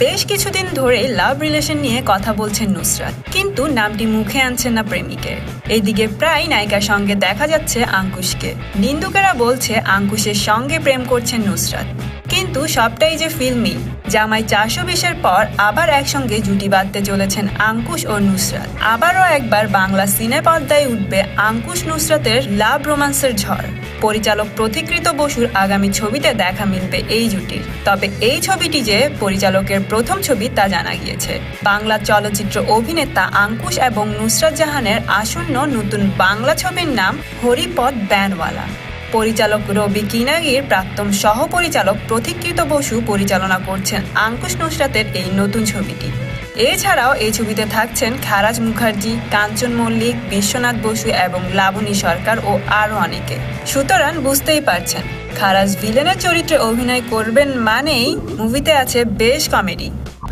বেশ কিছুদিন ধরে লাভ রিলেশন নিয়ে কথা বলছেন নুসরাত। কিন্তু নামটি মুখে আনছেন না প্রেমিকের। এইদিকে প্রায় নায়িকার সঙ্গে দেখা যাচ্ছে আঙ্কুশকে। নিন্দুকেরা বলছে আঙ্কুশের সঙ্গে প্রেম করছেন নুসরাত। কিন্তু সবটাই যে ফিল্মি জামাই চারশো বিশের পর আবার একসঙ্গে জুটি বাঁধতে চলেছেন আঙ্কুশ ও নুসরাত। আবারও একবার বাংলা সিনে পর্দায় উঠবে আঙ্কুশ নুসরাতের লাভ রোমান্সের ঝড়। পরিচালক প্রতিকৃত বসুর আগামী ছবিতে দেখা মিলবে এই জুটির। তবে এই ছবিটি যে পরিচালকের প্রথম ছবি তা জানা গিয়েছে। বাংলা চলচ্চিত্র অভিনেতা আঙ্কুশ এবং নুসরাত জাহানের আসন্ন নতুন বাংলা ছবির নাম হরিপদ ব্যানওয়ালা। পরিচালক রবি কিনাগির, প্রাক্তন সহ পরিচালক প্রতিকৃত বসু পরিচালনা করছেন আঙ্কুশ নুসরাতের এই নতুন ছবিটি। এছাড়াও এই ছবিতে থাকছেন খারাজ মুখার্জি, কাঞ্চন মল্লিক, বিশ্বনাথ বসু এবং লাবণী সরকার ও আরও অনেকে। সুতরাং বুঝতেই পারছেন, খারাজ ভিলেনের চরিত্রে অভিনয় করবেন মানেই মুভিতে আছে বেশ কমেডি।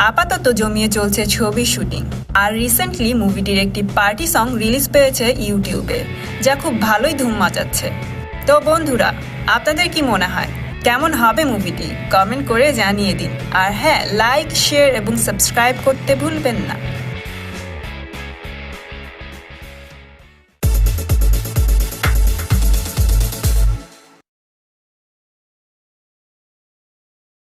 আপাতত জমিয়ে চলছে ছবির শুটিং। আর রিসেন্টলি মুভিটির একটি পার্টি সং রিলিজ পেয়েছে ইউটিউবে, যা খুব ভালোই ধুম মাচাচ্ছে। তো বন্ধুরা, আপনাদের কি মনে হয়? কেমন হবে মুভিটি? কমেন্ট করে জানিয়ে দিন। আর হ্যাঁ লাইক শেয়ার এবং সাবস্ক্রাইব করতে ভুলবেন না।